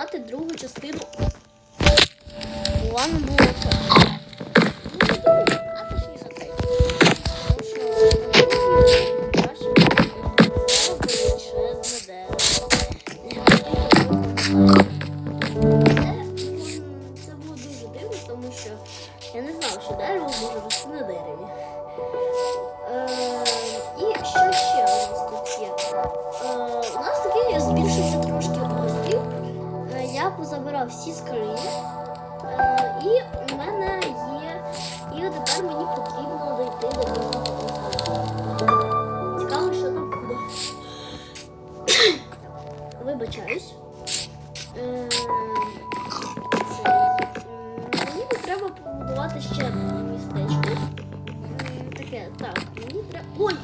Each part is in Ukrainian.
знімати другу частину. Ладно було так. Вибачаюсь. Е, Мені треба побудувати ще одне містечко. Таке, так, мені треба. Ой!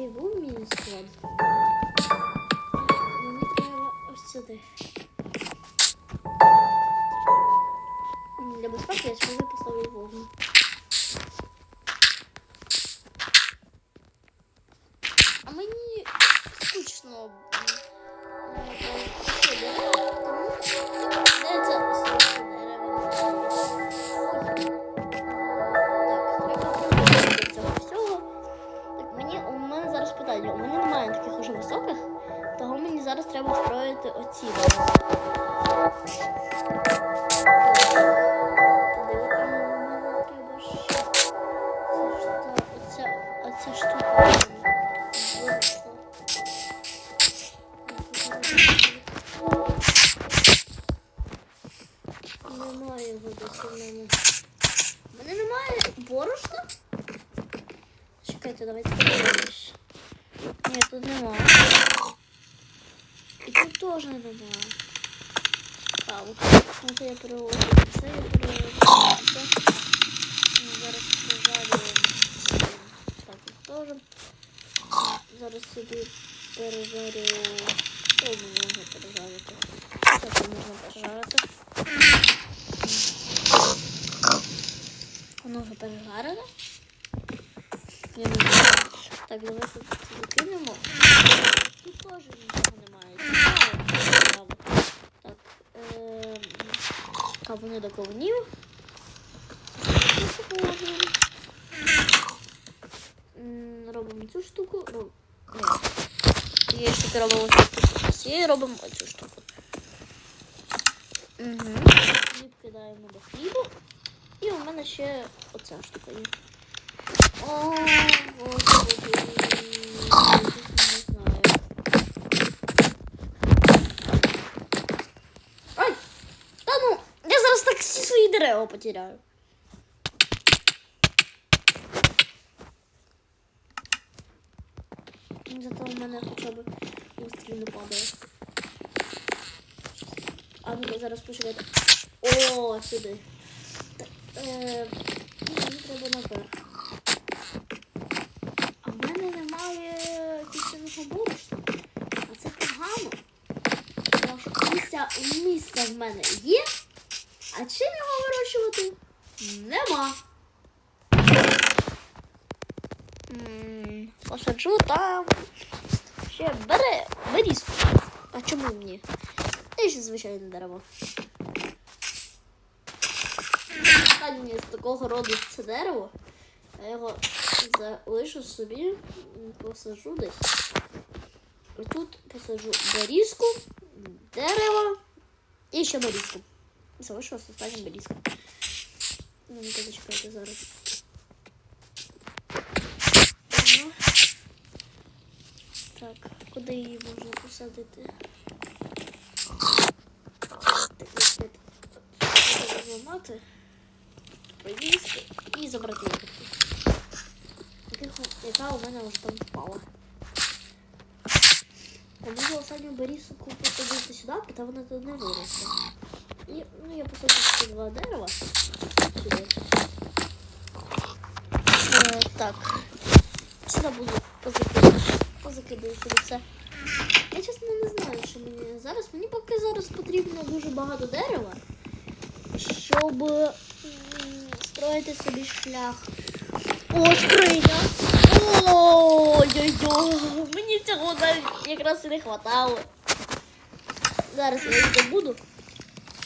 ти був мій сход? Оця штука. Немає десь у мене. У мене немає борошна? Чекайте, давайте подивимось. Ні, тут немає. І тут теж немає. Цікаво. Ну, це я переложу. Це я. Ну, Зараз пожарю. Теж. Зараз собі пережарю. Що можна пережарити? Що тут можна пережарити? Воно вже пережарене. Я не знаю. Так, давайте закинемо. Тут теж нічого немає. Цікаво. Так, ем, кавуни до кавунів. Це Робимо цю штуку. Роб... Ні. Є штуки робимо цю штуку. Робимо оцю штуку. Угу. Хліб до хлібу. І у мене ще оця штука є. О, господи. Ай! Та ну, я зараз так всі свої дерева потеряю. Зато у мене хоча б острів не падає. А ну зараз почекайте. О, сюди. Так, Е, мені треба наверх. А в мене немає кістяного борошна. А це погано. Тому місця, місця в мене є, а чим його вирощувати? Нема. Посаджу там. Ще бере берізку. А чому мені? І ще звичайне дерево. Останнє з такого роду це дерево. Я його залишу собі, м, посаджу десь. Тут посаджу берізку, дерево і ще берізку. Залишилось останнє берізка. Ну, ну зачекайте зараз. Так, куди її можна посадити? Зламати, поїсти і забрати ягодки. Яка у мене вже там впала. Я можу останню берізку посадити сюди, та вона тут не виросте. І ну, я посаджу ці два дерева сюди. Е, так. Сюди буду позакидаю. Позакидаю сюди все. Я чесно не знаю, що мені зараз. Мені поки зараз потрібно дуже багато дерева, щоб строїти собі шлях. О, скриня! Ой-ой-ой! Мені цього навіть якраз і не хватало. Зараз я їх добуду.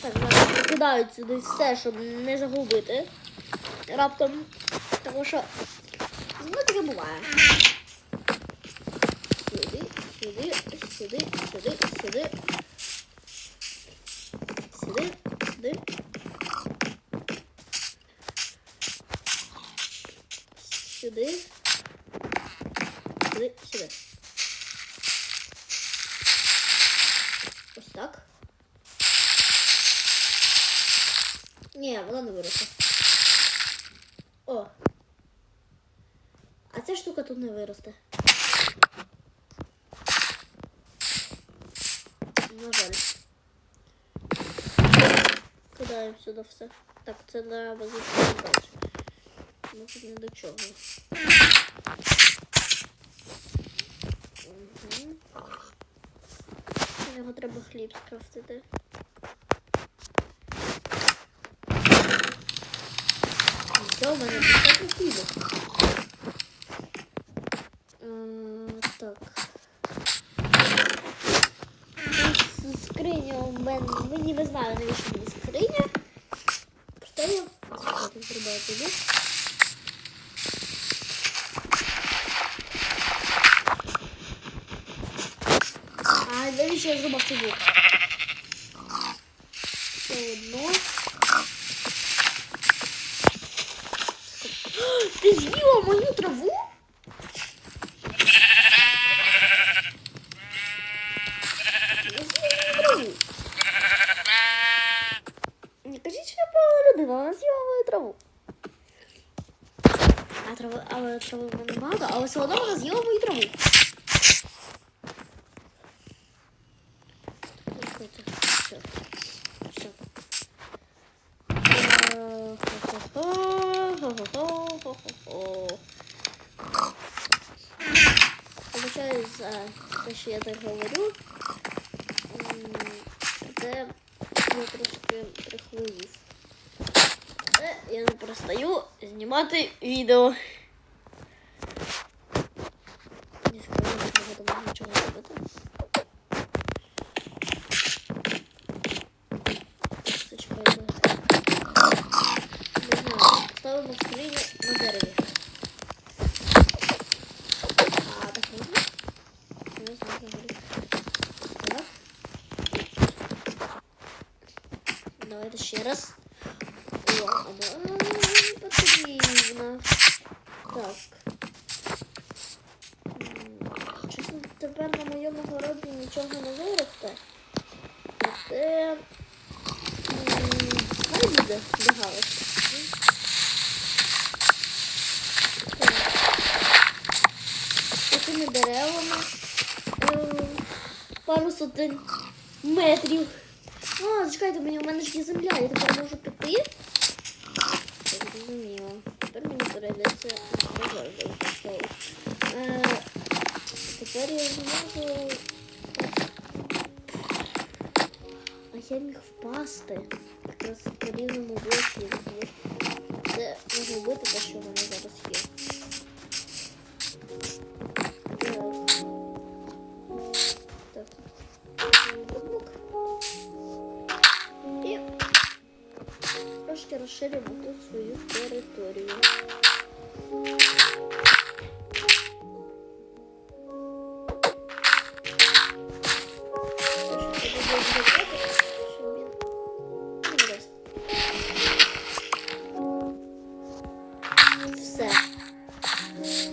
Так, зараз покидаю сюди все, щоб не загубити. Раптом. Тому що ну таке буває. Сюди, сюди, сюди, сюди, сюди. Сюди, сюди. Сюди. Сюди. Ось так. Ні, вона не виросла. О. А ця штука тут не виросте. На жаль. Кидаємо сюди все. Так, це на базичну далі. Ну тут не до чого. Угу. Його треба хліб скрафтити. Все, в мене достатньо хлібу. Е, Так. Скриня у мене. Мені не знаю, навіщо мені скриня. Проте я тут зробила туди. А навіщо я зробив цей блок? Ще одно. Ти з'їла мою траву? Я з'їла мою траву. Не кажіть, що я погана людина, вона з'їла мою траву. А трави, але трави в мене багато, але все одно вона з'їла мою траву. Все. Все. Вибачаю я так говорю. Це я трошки прихворів. Я не перестаю знімати відео. Не скажу, що не буду нічого робити. Зачекайте. Не знаю, ставимо скриню на дереві. А, так можна? Не знаю, взагалі. Так. Давайте ще раз. О, а вона потрібна. Так. Чесно, тепер на моєму городі нічого не виросте. Проте... Хай буде. Так. Такими деревами. Пару сотень метрів. А, зачекайте, мені, у мене ж є земля, я тепер можу піти. Так, зрозуміло. Тепер мені перейдеться розважити стол. Е, тепер я зможу. А я міг впасти. Якраз по рівному блокі. Це може бути те, що в мене зараз є. Він не вирос. Все.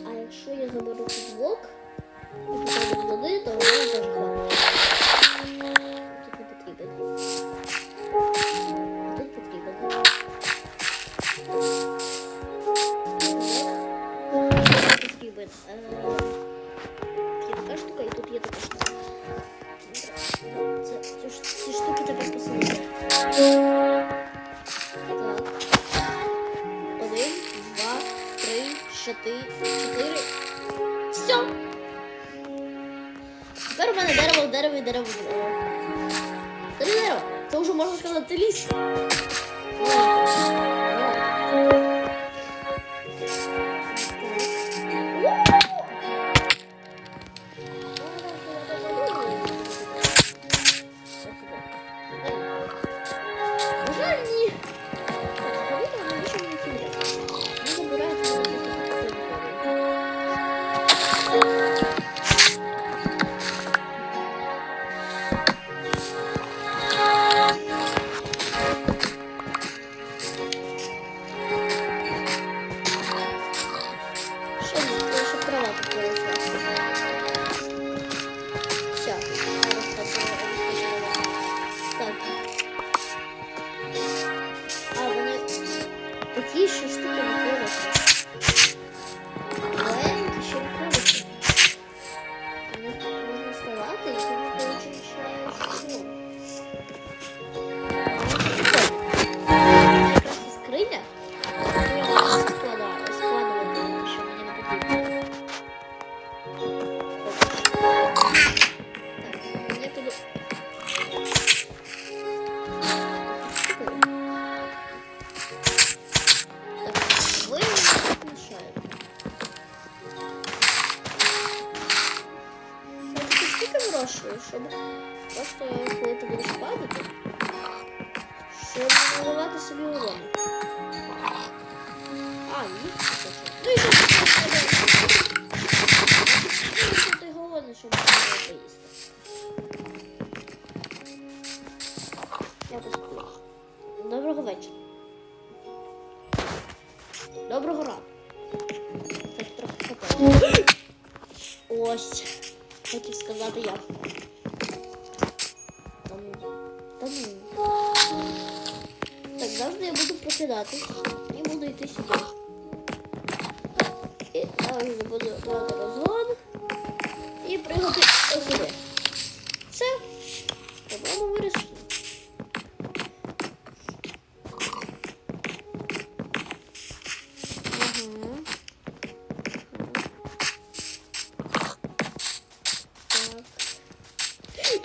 А якщо я заберу тут блок і поставлю туди, то Доброго вечора. Доброго ранку. Трохи. Ось. Хотів сказати я. Та ну. Так, завжди я буду прокидатись і буду йти сюди. І завжди буду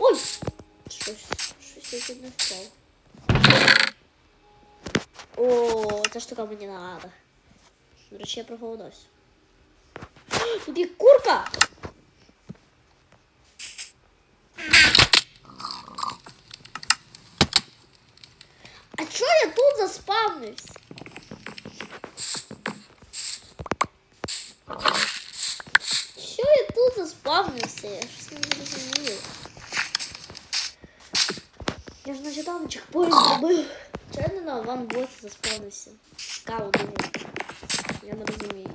Ой! Щось, щось я тут не встав. О, ця штука мені надо. До речі, я проголодався. Тут є курка! А чого я тут заспавнився? Що я тут заспавнився? Я щось не зрозумів. Там чекпоінт зробив. Чого я на ван? Цікаво дуже. Я не розумію.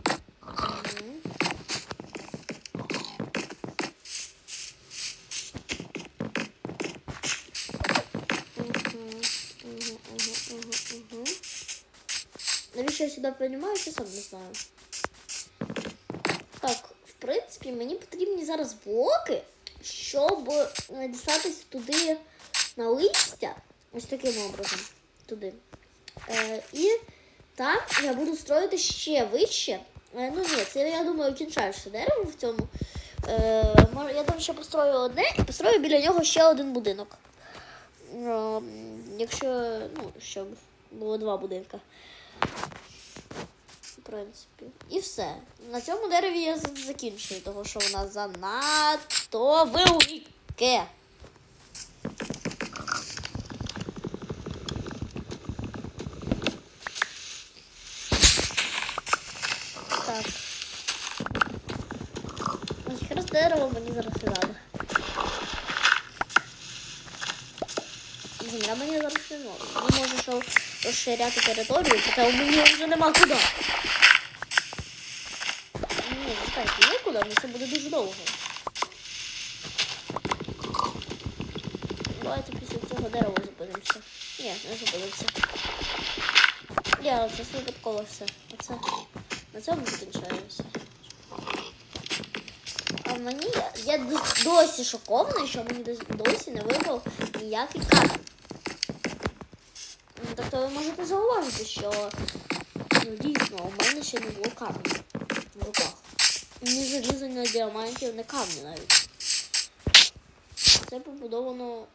Навіщо я сюди приймаю, я сам не знаю. Так, в принципі, мені потрібні зараз блоки, щоб е, туди на листя. Ось таким образом. Туди. Е, і там я буду строїти ще вище. Е, ну ні, це я думаю кінчайше дерево в цьому. Е, я там ще построю одне і построю біля нього ще один будинок. Е, якщо, ну, щоб було два будинка. В принципі. І все. На цьому дереві я закінчую, тому що вона занадто велике. Так. Ось якраз дерево мені зараз не треба. Земля мені зараз не треба. Мені може що розширяти територію, хоча у мені вже нема куди. Ні, чекайте, є куди, але це буде дуже довго. Давайте після цього дерева зупинимося. Ні, не зупинимося. Я це випадково все. Оце. На цьому закінчаємося. Мені я, я досі шокований, що мені досі не випав ніякий камінь. Ну, Тобто ви можете зауважити, що ну, дійсно у мене ще не було каменю в руках. Ні заліза, ні діамантів, не камні навіть. Це побудовано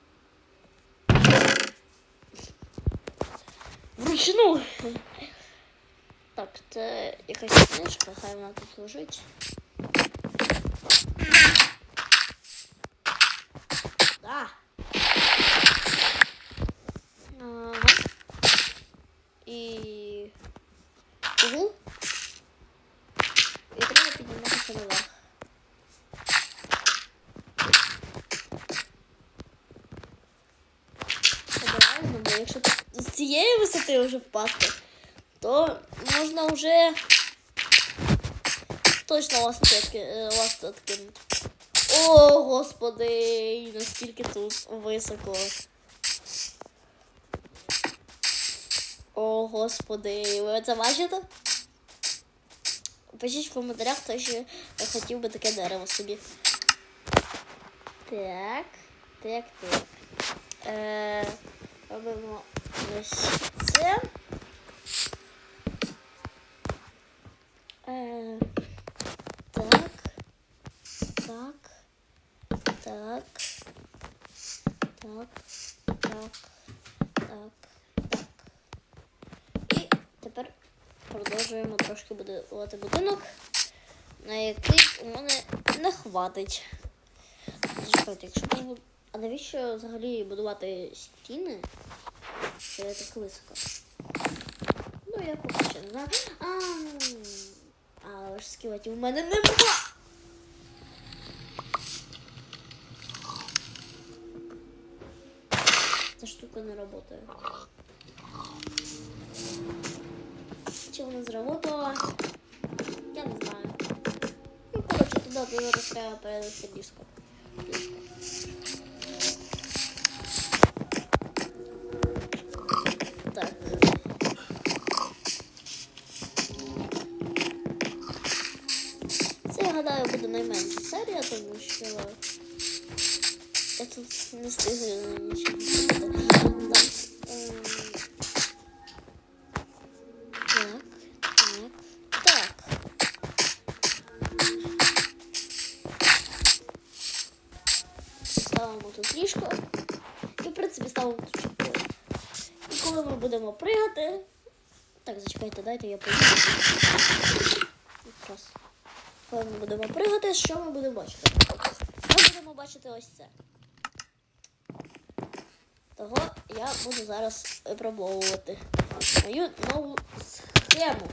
вручну. Так, це якась книжка, хай вона тут лежить. Да. Ага. І... Угу. І треба підніматися наверх. Обережно, бо якщо з цієї висоти вже впасти, то можна вже точно вас е, відкинути. О, господи, наскільки тут високо. О, господи, ви це бачите? Пишіть в коментарях, хто ще хотів би таке дерево собі. Так, так, так. Е, робимо ось це. Е, так. Так. Так. Так. Так. Так. Так. І тепер продовжуємо трошки будувати будинок, на який у мене не хватить. Зачекайте, якщо А навіщо взагалі будувати стіни? Це так високо. Ну, я поки що не знаю. А, але ж скелетів у мене нема. Ця штука не працює. Чи вона зработала? Я не знаю. Ну, коротше, туди зараз треба перенести ліжко. Найменша серія, тому що я тут не встигаю нічого. Ставимо тут ліжко. І, в принципі, ставимо тут. І коли ми будемо пригати. Так, зачекайте, дайте я поїду. Якраз. Коли ми будемо пригати, що ми будемо бачити? Ми будемо бачити ось це. Того я буду зараз випробовувати мою нову схему.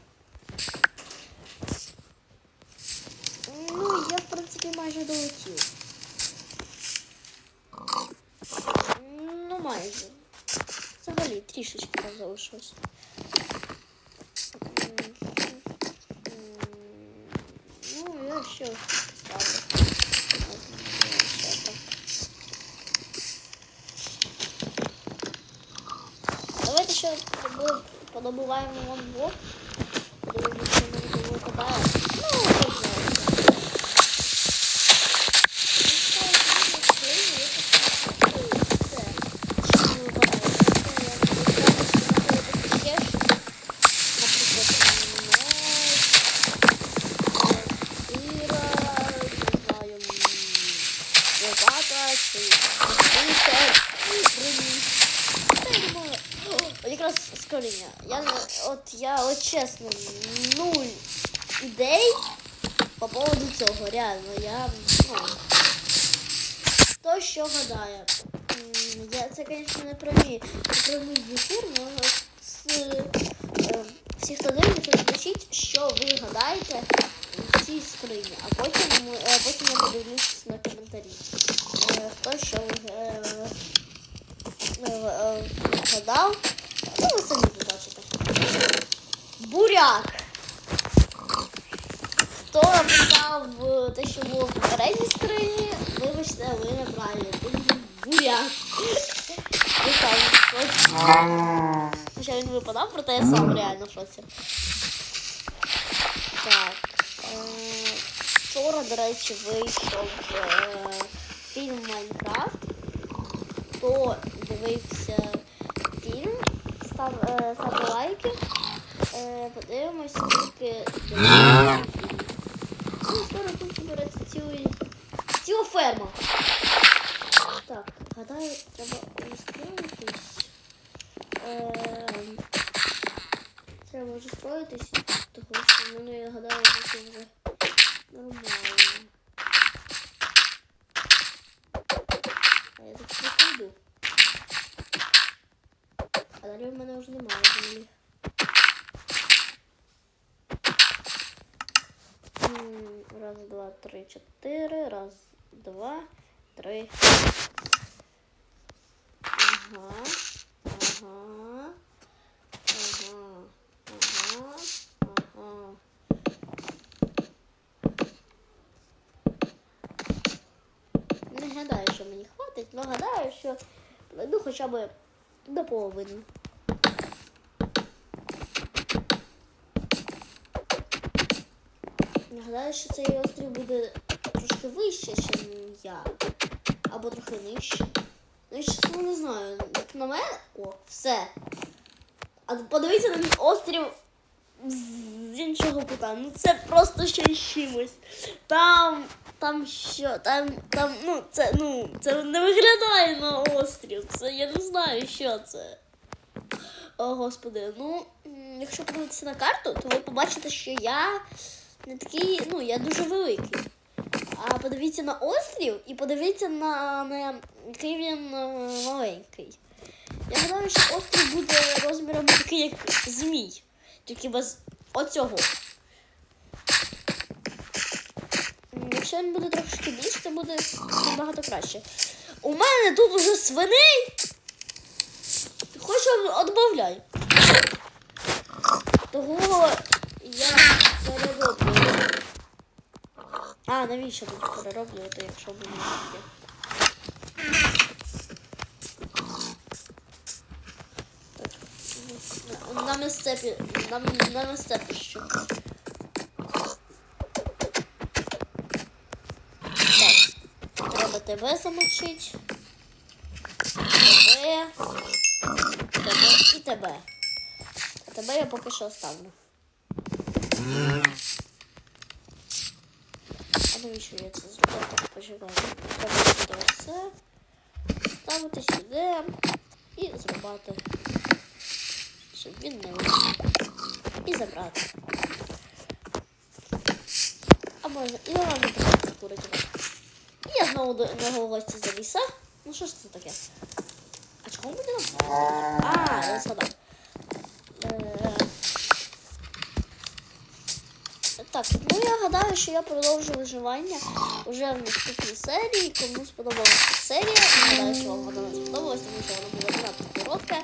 Ну, я, в принципі, майже долетів. Ну, майже. Взагалі, трішечки там залишилось. Ще ось ставлю. Ще так. Давайте ще ми подобуваємо вам блок. Подивимося, що мені не випадає. Ну, ви знаєте. Якраз з коріння. Я не- от я от чесно нуль ідей по поводу цього. Реально, я ну, хто що гадає. Я це, звісно, не мій ефір, але е, всі, хто дивиться, напишіть, що ви гадаєте в цій скрині, а потім, ми- е, потім я подивлюсь на коментарі. Е, Хто що гадав, ну ви самі побачите. Буряк. Хто написав е, те, що було в попередній скрині, вибачте, ви неправильно. Тут буряк. Хоча він випадав, проте я сам реально в шоці. Так. Е, вчора, до речі, вийшов е, фільм Майнкрафт. Хто дивився фільм, став, ставте лайки. Е, подивимось, скільки скоро тут збереться цілий, ціла ферма. Так, гадаю, треба устроїтись. Ем, Треба вже строїтись, тому що мене, я гадаю, це вже нормально. А я так не йду. А далі в мене вже немає землі. М, Раз, два, три, чотири. Раз, два, три. Ага. Ага. Ага. Ага. Ага. Не гадаю, що мені хватить, але гадаю, що ну хоча б до половини. Гадаю, що цей острів буде трошки вище, ніж я. Або трохи нижче. Ну, я чесно не знаю. Як на мене. О, все. А подивіться на мій острів з іншого кута. Ну це просто щось чимось. Там, там що, там, там, ну, це, ну, це не виглядає на острів. Це я не знаю, що це. О, господи, ну, якщо подивитися на карту, то ви побачите, що я не такий, ну, я дуже великий. А подивіться на острів і подивіться на, на який він е, маленький. Я гадаю, що острів буде розміром такий, як змій. Тільки без оцього. Якщо він буде трошки більше, це буде набагато краще. У мене тут уже свиней. Хоч відбавляй. Того я перероблю. А, навіщо тут перероблювати, якщо в мене є? Так. На- місцепі. На, на місцепі що. Так. Треба тебе замочити. Тебе. Тебе і тебе. Тебе я поки що оставлю. Навіщо я це зробив? Так, почекаю. Треба сюди все. Ставити сюди і зрубати. Щоб він не вийшов. І забрати. А можна і вона буде курити. І я знову до нього гості заліса. Ну що ж це таке? А чого ми не А, я згадав. обіцяю, що я продовжу виживання вже в наступній серії. Кому сподобалася серія, гадаю, що вам вона не сподобалась, тому що вона була занадто коротка.